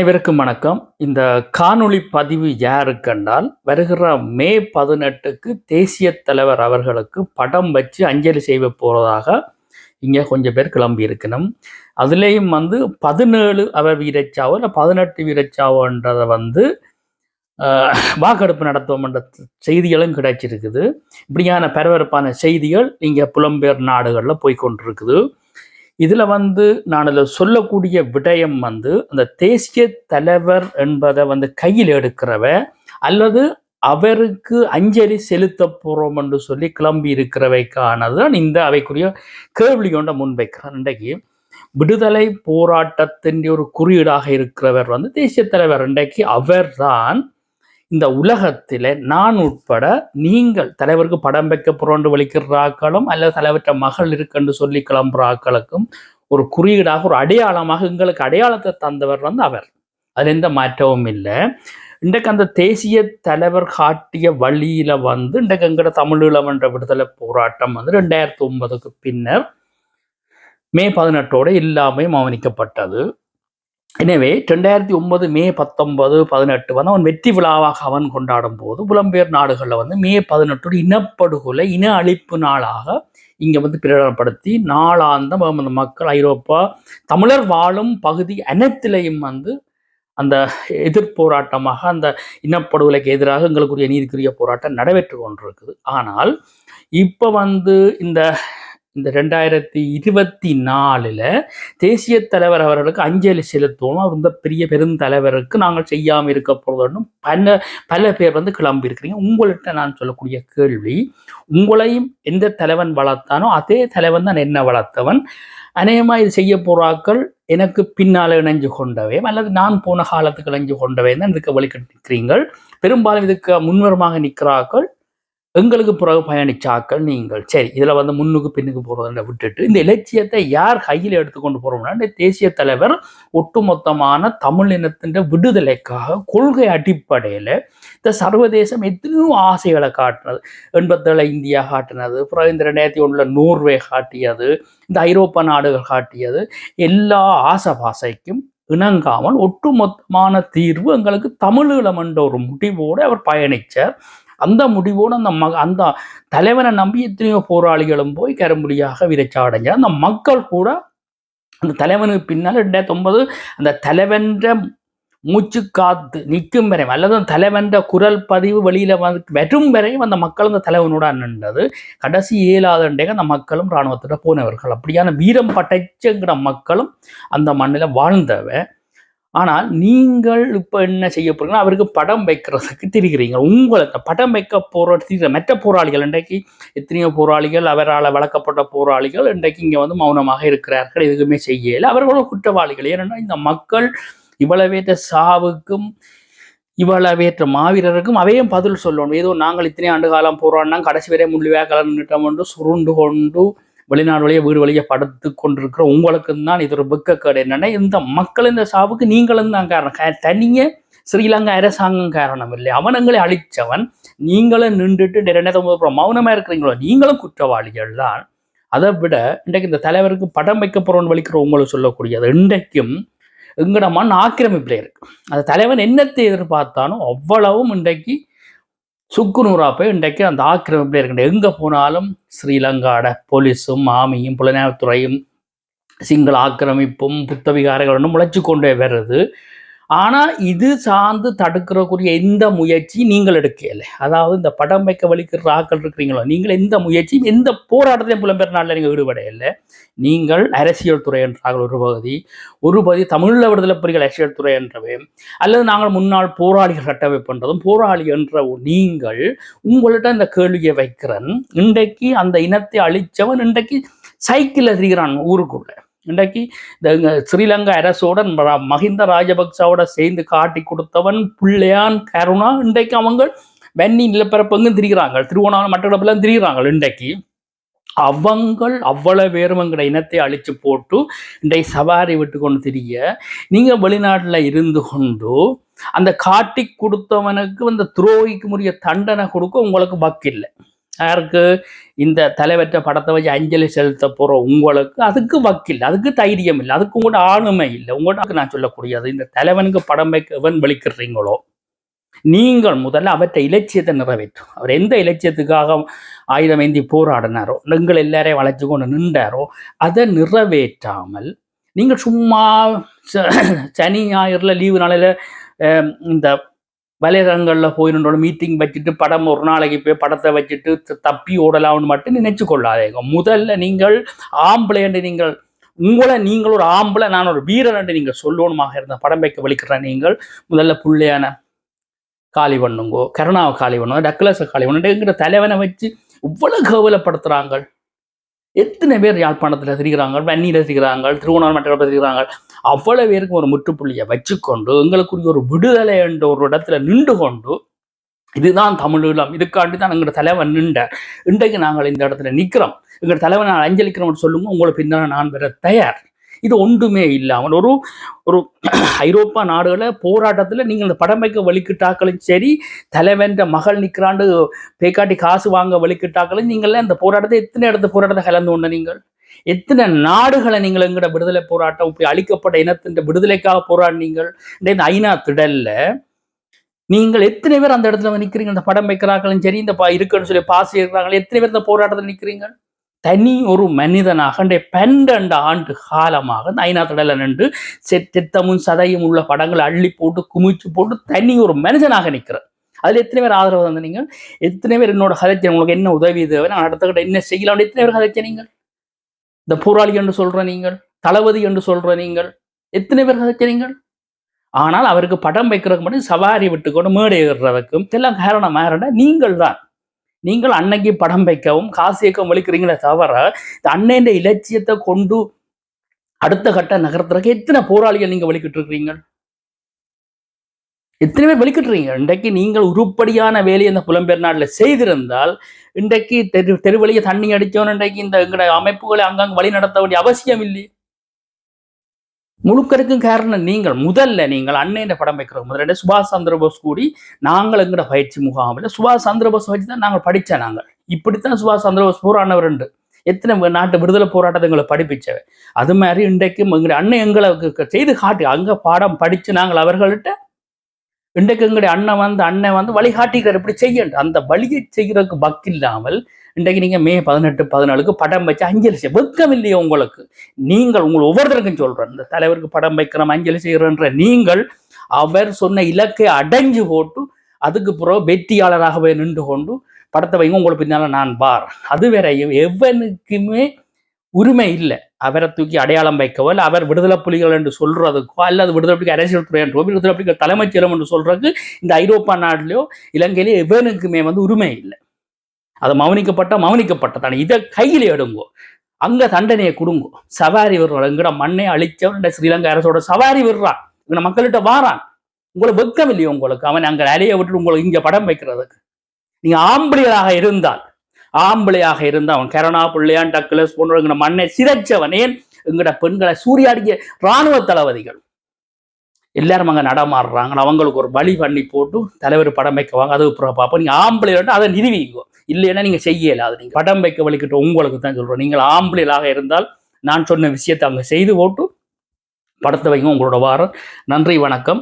அனைவருக்கும் வணக்கம். இந்த காணொளி பதிவு யாருக்கென்றால் வருகிற மே பதினெட்டுக்கு தேசிய தலைவர் அவர்களுக்கு படம் வச்சு அஞ்சலி செய்ய போறதாக இங்கே கொஞ்சம் பேர் கிளம்பி இருக்கணும். அதுலேயும் வந்து பதினேழு அவர் வீரச்சாவோ இல்லை பதினெட்டு வீரச்சாவோன்றதை வந்து வாக்கெடுப்பு நடத்துவோம் என்ற செய்திகளும் கிடைச்சிருக்குது. இப்படியான பரபரப்பான செய்திகள் இங்கே புலம்பெயர் நாடுகளில் போய்கொண்டிருக்குது இதில் வந்து நான் இதில் சொல்லக்கூடிய விடயம் வந்து அந்த தேசிய தலைவர் என்பதை வந்து கையில் எடுக்கிறவ அல்லது அவருக்கு அஞ்சலி செலுத்த போகிறோம் என்று சொல்லி கிளம்பி இருக்கிறவைக்கானது தான் இந்த அவைக்குரிய கேள்வி கொண்ட முன்வைக்கிறார். இன்றைக்கு விடுதலை போராட்டத்தின் ஒரு குறியீடாக இருக்கிறவர் வந்து தேசிய தலைவர். இன்றைக்கு அவர்தான் இந்த உலகத்தில் நான் உட்பட நீங்கள் தலைவருக்கு படம் வைக்க புரண்டு வலிக்கிற ஆக்களும் அல்லது தலைவற்ற மகள் இருக்குன்னு சொல்லி கிளம்புற ஆக்களுக்கும் ஒரு குறியீடாக ஒரு அடையாளமாக எங்களுக்கு அடையாளத்தை தந்தவர் வந்து அவர். அதில் எந்த மாற்றமும் இல்லை. இன்றைக்கு அந்த தேசிய தலைவர் காட்டிய வழியில வந்து இன்றைக்கு எங்கட தமிழீழம் என்ற விடுதலை போராட்டம் வந்து ரெண்டாயிரத்தி ஒன்பதுக்கு பின்னர் மே பதினெட்டோட இல்லாமை மௌனிக்கப்பட்டது எனவே ரெண்டாயிரத்தி ஒன்பது மே பத்தொன்பது பதினெட்டு வந்து அவன் வெற்றி விழாவாக அவன் கொண்டாடும் போது புலம்பெயர் நாடுகளில் வந்து மே பதினெட்டு இனப்படுகொலை இன அழிப்பு நாளாக இங்கே வந்து பிரகடனப்படுத்தி நாளாந்த மக்கள் ஐரோப்பா தமிழர் வாழும் பகுதி அனைத்திலையும் வந்து அந்த எதிர்போராட்டமாக அந்த இனப்படுகொலைக்கு எதிராக எங்களுக்குரிய நீதிக்குரிய போராட்டம் நடைபெற்று கொண்டிருக்குது. ஆனால் இப்போ வந்து இந்த இந்த ரெண்டாயிரத்தி இருபத்தி நாலில் தேசிய தலைவர் அவர்களுக்கு அஞ்சலி செலுத்துவோம் அவர் இந்த பெரிய பெருந்தலைவருக்கு நாங்கள் செய்யாமல் இருக்க போகிறதும் பல பல பேர் வந்து கிளம்பி இருக்கிறீங்க. உங்கள்கிட்ட நான் சொல்லக்கூடிய கேள்வி உங்களையும் எந்த தலைவன் வளர்த்தானோ அதே தலைவன் தான் என்ன வளர்த்தவன்? அநேகமாக இது செய்ய போறாக்கள் எனக்கு பின்னால் இணைஞ்சு கொண்டவை அல்லது நான் போன காலத்துக்கு இணைஞ்சு கொண்டவை தான் இதுக்கு வழிகட்டு பெரும்பாலும் இதுக்கு முன்வரமாக நிற்கிறார்கள். எங்களுக்கு பிறகு பயணிச்சாக்கள் நீங்கள். சரி இதில் வந்து முன்னுக்கு பின்னுக்கு போகிறத விட்டுட்டு இந்த இலட்சியத்தை யார் கையில் எடுத்துக்கொண்டு போகிறோம்னா இந்த தேசிய தலைவர் ஒட்டுமொத்தமான தமிழ் இனத்தின் விடுதலைக்காக கொள்கை அடிப்படையில் இந்த சர்வதேசம் எத்தனையோ ஆசைகளை காட்டினது. எண்பத்தேழு இந்தியா காட்டினது பிறகு இந்த ரெண்டாயிரத்தி ஒன்றில் நோர்வே காட்டியது இந்த ஐரோப்பா நாடுகள் காட்டியது எல்லா ஆசபாசைக்கும் இணங்காமல் ஒட்டுமொத்தமான தீர்வு எங்களுக்கு தமிழீழம் என்ற ஒரு முடிவோடு அவர் பயணிச்சார். அந்த முடிவோடு அந்த ம அந்த தலைவனை நம்பி எத்தனையோ போராளிகளும் போய் கரும்புலியாக விரைச்சாடைஞ்ச அந்த மக்கள் கூட அந்த தலைவனுக்கு பின்னால் ரெண்டாயிரத்தி ஒன்பது அந்த தலைவன்ற மூச்சு காத்து நிற்கும் வரை அல்லது அந்த தலைவன்ற குரல் பதிவு வெளியில் வந்து வரும் வரையும் அந்த மக்கள் அந்த தலைவனோட நின்றது கடைசி ஏழாதண்டைக்கு அந்த மக்களும் இராணுவத்திட்ட போனவர்கள். அப்படியான வீரம் படைச்சங்கிற மக்களும் அந்த மண்ணில் வாழ்ந்தவன் ஆனால் நீங்கள் இப்போ என்ன செய்ய போறீங்கன்னா அவருக்கு படம் வைக்கிறதுக்கு திரிகிறீங்க. உங்களை படம் வைக்க போகிற மற்ற போராளிகள் இன்றைக்கு எத்தனையோ போராளிகள் அவரால் வளர்க்கப்பட்ட போராளிகள் இன்றைக்கு இங்கே வந்து மௌனமாக இருக்கிறார்கள். எதுவுமே செய்யலை. அவர்களும் குற்றவாளிகள். ஏன்னா இந்த மக்கள் இவ்வளவேற்ற சாவுக்கும் இவ்வளவேற்ற மாவீரருக்கும் அவையும் பதில் சொல்லணும். ஏதோ நாங்கள் இத்தனை ஆண்டு காலம் போராடினா கடைசி வரை முள்ளிவாக கலந்துட்டோம் என்று சுருண்டு கொண்டு வெளிநாடு வழியாக வீடு வழியாக படுத்து கொண்டிருக்கிற உங்களுக்கு தான் இது ஒரு வெக்கக்கேடு. என்னன்னா இந்த மக்கள் இந்த சாவுக்கு நீங்களும் தான் காரணம். க- தனியே ஸ்ரீலங்கா அரசாங்கம் காரணம் இல்லை. அவனங்களை அழிச்சவன் நீங்களும் நின்றுட்டு ரெண்டாயிரத்தி மௌனமா இருக்கிறீங்களோ நீங்களும் குற்றவாளிகள் தான். அதை விட இன்றைக்கு இந்த தலைவருக்கு படம் வைக்க போறோம்னு வலிக்கிற உங்களுக்கு சொல்லக்கூடியது இன்றைக்கும் எங்கட மண் ஆக்கிரமிப்பில் இருக்கு. அந்த தலைவன் என்னத்தை எதிர்பார்த்தானோ அவ்வளவும் இன்றைக்கு சுக்குநூறா போய் இன்றைக்கு அந்த ஆக்கிரமிப்பில் இருக்கின்ற எங்கே போனாலும் ஸ்ரீலங்காட போலீஸும் ஆமியும் புலனாய்வுத்துறையும் சிங்கள ஆக்கிரமிப்பும் புத்தவிகாரங்களும் முளைச்சு கொண்டே வருது ஆனால் இது சார்ந்து தடுக்கிறக்குரிய எந்த முயற்சி நீங்கள் எடுக்கல. அதாவது இந்த படம் வைக்க வலிக்கிற ராக்கள் இருக்கிறீங்களோ நீங்கள் எந்த முயற்சியும் எந்த போராட்டத்தையும் புலம்பெயர் நாளில் நீங்கள் ஈடுபடையில்லை நீங்கள் அரசியல் துறை என்றார்கள் ஒரு பகுதி ஒரு பகுதி தமிழீழ விடுதலை புலிகள் அரசியல் துறை என்றவை அல்லது நாங்கள் முன்னாள் போராளிகள் கட்டமைப்புன்றதும் போராளி என்ற நீங்கள் உங்கள்கிட்ட இந்த கேள்வியை வைக்கிறன். இன்றைக்கு அந்த இனத்தை அழிச்சவன் இன்றைக்கு சைக்கிளில் திரிகிறான் ஊருக்குள்ள. இன்றைக்கு இந்த ஸ்ரீலங்கா அரசோட ம- மஹிந்த ராஜபக்சாவோட சேர்ந்து காட்டி கொடுத்தவன் பிள்ளையான் கருணா. இன்றைக்கு அவங்க வெண்ணி நிலப்பரப்பங்கும் திரிகிறாங்க திருவோணாமலை மட்டக்களப்பெல்லாம் திரிகிறாங்க இன்றைக்கு. அவங்கள் அவ்வளவு பேரும் எங்கட இனத்தை அழிச்சு போட்டு இன்றைய சவாரி விட்டு கொண்டு திரிய நீங்க வெளிநாட்டில் இருந்து கொண்டு அந்த காட்டி கொடுத்தவனுக்கு அந்த துரோகிக்கு உரிய தண்டனை கொடுக்க உங்களுக்கு பக்கு இல்லை யாருக்கு? இந்த தலைவற்ற படத்தை வச்சு அஞ்சலி செலுத்த போற உங்களுக்கு அதுக்கு வக்கில் அதுக்கு தைரியம் இல்லை அதுக்கு உங்களோட ஆளுமை இல்லை. உங்கள்கிட்ட நான் சொல்லக்கூடியது இந்த தலைவனுக்கு படம் வைக்க எவன் வலிக்கிறீங்களோ நீங்கள் முதல்ல அவற்றை இலட்சியத்தை நிறைவேற்றும் அவர் எந்த இலட்சியத்துக்காக ஆயுதம் ஏந்தி போராடினாரோ நீங்கள் எல்லாரையும் வளைச்சு கொண்டு நின்றாரோ அதை நிறைவேற்றாமல் நீங்கள் சும்மா சனி ஞாயிறில் லீவு நாளையில் இந்த வலைதளங்களில் போய் மீட்டிங் வச்சுட்டு படம் ஒரு நாளைக்கு போய் படத்தை வச்சுட்டு தப்பி ஓடலாம்னு மட்டும் நினைச்சு கொள்ளாதீங்க முதல்ல நீங்கள் ஆம்பளை என்று நீங்கள் உங்களை நீங்கள் ஒரு ஆம்பளை நான் ஒரு வீரன் என்று நீங்கள் சொல்லணுமாக இருந்த படம் வைக்க வலிக்கிற நீங்கள் முதல்ல புள்ளையான காலி பண்ணுங்கோ கருணாவை காலி பண்ணுங்க டக்ளஸை காலி பண்ணுங்கிற தலைவனை வச்சு இவ்வளோ கவலைப்படுத்துறாங்க. எத்தனை பேர் யாழ்ப்பாணத்தில் திரிகிறாங்க வன்னியில் திரிகிறாங்க திருவண்ணாமலை திரிகிறாங்க. அவ்வளவு பேருக்கும் ஒரு முற்றுப்புள்ளியை வச்சுக்கொண்டு எங்களுக்குரிய ஒரு விடுதலை என்ற ஒரு இடத்துல நின்று கொண்டு இதுதான் தமிழீழம் இதுக்காண்டி தான் எங்களோட தலைவன் நின்றார் இன்றைக்கு நாங்கள் இந்த இடத்துல நிற்கிறோம் எங்களோட தலைவன் நான் அஞ்சலிக்கிறோம்னு சொல்லுங்க உங்களை பின்னால் நான் வர தயார். இது ஒன்றுமே இல்லாமல் ஒரு ஒரு ஐரோப்பா நாடுகளை போராட்டத்தில் நீங்கள் இந்த படம் வைக்க வலிக்கிட்டாக்களும் சரி தலைவன்ற மகள் நிற்கிறாண்டு பேக்காட்டி காசு வாங்க வலிக்கிட்டாக்களும் நீங்கள்லாம் இந்த போராட்டத்தை எத்தனை இடத்து போராட்டத்தை கலந்து கொண்ட நீங்கள் எத்தனை நாடுகளை நீங்கள் எங்கட விடுதலை போராட்டம் இப்படி அழிக்கப்பட்ட இனத்தின் விடுதலைக்காக போராடினீங்கள்? இந்த ஐநா திடல்ல நீங்கள் எத்தனை பேர் அந்த இடத்துல நிற்கிறீங்க நிக்கிறீங்க? இந்த படம் வைக்கிறாங்களும் சரி இந்த பா- இருக்குன்னு சொல்லி பாசி இருக்கிறாங்களே எத்தனை பேர் இந்த போராட்டத்தில் நிக்கிறீங்க தனி ஒரு மனிதனாக பன்னெண்டு ஆண்டு காலமாக இந்த ஐநா திடல்ல நின்று செத்தமும் சித்தமும் சதையும் உள்ள படங்களை அள்ளி போட்டு குமிச்சு போட்டு தனி ஒரு மனிதனாக நிற்கிறார் அதுல எத்தனை பேர் ஆதரவு தந்தீங்க எத்தனை பேர் என்னோட கதைச்ச உங்களுக்கு என்ன உதவி தேவை நான் அடுத்த கிட்ட என்ன செய்யலாம்? எத்தனை பேர் கதைச்ச நீங்கள்? இந்த போராளி என்று சொல்ற நீங்கள் தளபதி என்று சொல்ற நீங்கள் எத்தனை பேர் கதைச்ச ஆனால் அவருக்கு படம் வைக்கிறதுக்கு மட்டும் சவாரி விட்டுக்கொண்டு மேடை ஏறுறதுக்கும் எல்லாம் காரணம் யாருன்னா நீங்கள் தான். நீங்கள் அன்னைக்கு படம் வைக்கவும் காசு இயக்கம் வலிக்கிறீங்களே தவிர இந்த அண்ணன் இலட்சியத்தை கொண்டு அடுத்த கட்ட நகரத்துறக்கு எத்தனை போராளிகள் நீங்க வலிக்கிட்டு இருக்கிறீங்கள் எத்தனை பேர் வலிக்கிட்டுறீங்க? இன்றைக்கு நீங்கள் உருப்படியான வேலையை இந்த புலம்பெயர் நாட்டில் செய்திருந்தால் இன்றைக்கு தெரு தெருவழியை தண்ணி அடிச்சவன் இன்றைக்கு இந்த எங்கட அமைப்புகளை அங்கங்கே வழி நடத்த வேண்டிய அவசியம் இல்லை முழுக்கருக்கும் காரணம் நீங்கள் முதல்ல நீங்கள் அன்னையின் படம் வைக்கிற முதல்ல சுபாஷ் சந்திரபோஸ் கூடி நாங்கள் எங்கட பயிற்சி முகாமில் சுபாஷ் சந்திரபோஸ் வச்சு தான் நாங்கள் படிச்ச நாங்கள். இப்படித்தான் சுபாஷ் சந்திரபோஸ் போராடினவர் உண்டு. எத்தனை நாட்டு விடுதலை போராட்டத்தை எங்களை படிப்பிச்சவை அது மாதிரி இன்றைக்கும் எங்களுடைய அண்ணன் எங்களுக்கு செய்து காட்டி. அங்கே பாடம் படித்து நாங்கள் அவர்கள்ட்ட இன்றைக்கு எங்களுடைய அண்ணன் வந்து அண்ணன் வந்து வழிகாட்டிக்கிறார். இப்படி செய்யணும். அந்த வழியை செய்கிறதுக்கு பக்தி இல்லாமல் இன்றைக்கு நீங்கள் மே பதினெட்டு பதினாலுக்கு படம் வச்சு அஞ்சலி செய்ய வெக்கம் இல்லையே உங்களுக்கு. நீங்கள் உங்கள் ஒவ்வொருத்தருக்கும் சொல்கிறேன் இந்த தலைவருக்கு படம் வைக்கிறோம் அஞ்சலி செய்கிறன்ற நீங்கள் அவர் சொன்ன இலக்கை அடைஞ்சு போட்டு அதுக்கு பிறகு வெற்றியாளராகவே நின்று கொண்டு படத்தை வைங்க உங்களுக்கு பின்னால நான் பார் அது வேற எவனுக்குமே உரிமை இல்லை. அவரை தூக்கி அடையாளம் வைக்கவோ இல்லை அவர் விடுதலை புலிகள் என்று சொல்றதுக்கோ அல்லது விடுதலை புலிகள் அரசியல் துறை என்றோ விடுதலை புலிகள் தலைமைச் செயலம் என்று சொல்றதுக்கு இந்த ஐரோப்பா நாட்டிலேயோ இலங்கையிலேயோ எவனுக்குமே வந்து உரிமை இல்லை. அது மௌனிக்கப்பட்ட மௌனிக்கப்பட்டதானே. இதை கையில் எடுங்கோ. அங்க தண்டனையை கொடுங்கோ. சவாரி விடுறான் எங்கட மண்ணை அழிச்சவன் ஸ்ரீலங்கா அரசோட சவாரி விடுறான். இங்க மக்கள்கிட்ட வாரான். உங்களை வெக்கம் இல்லையோ உங்களுக்கு? அவன் அங்க அலைய விட்டு உங்களுக்கு இங்கே படம் வைக்கிறதுக்கு. நீங்க ஆம்பளியராக இருந்தால் ஆம்பளையாக இருந்தால் அவன் கரணா பிள்ளையான் டக்குலஸ் போன்ற மண்ணை சிதைச்சவனே. எங்கட பெண்களை சூரியாடிய இராணுவ தளபதிகள். எல்லாரும் அங்க நடமாடுறாங்க. அவங்களுக்கு ஒரு வழி பண்ணி போட்டு தலைவர் படம் வைக்கவாங்க அது அப்புறம் பார்ப்போம். நீங்க ஆம்பளையாட்டு அதை நிறுவிங்க இல்லைன்னா நீங்க செய்யலை அது நீங்கள் படம் வைக்க வலிக்கிட்ட உங்களுக்கு தான் சொல்றோம். நீங்கள் ஆம்பளைகளாக இருந்தால் நான் சொன்ன விஷயத்தை அங்கே செய்து போட்டு படத்தை வைங்க. உங்களோட வாரம். நன்றி வணக்கம்.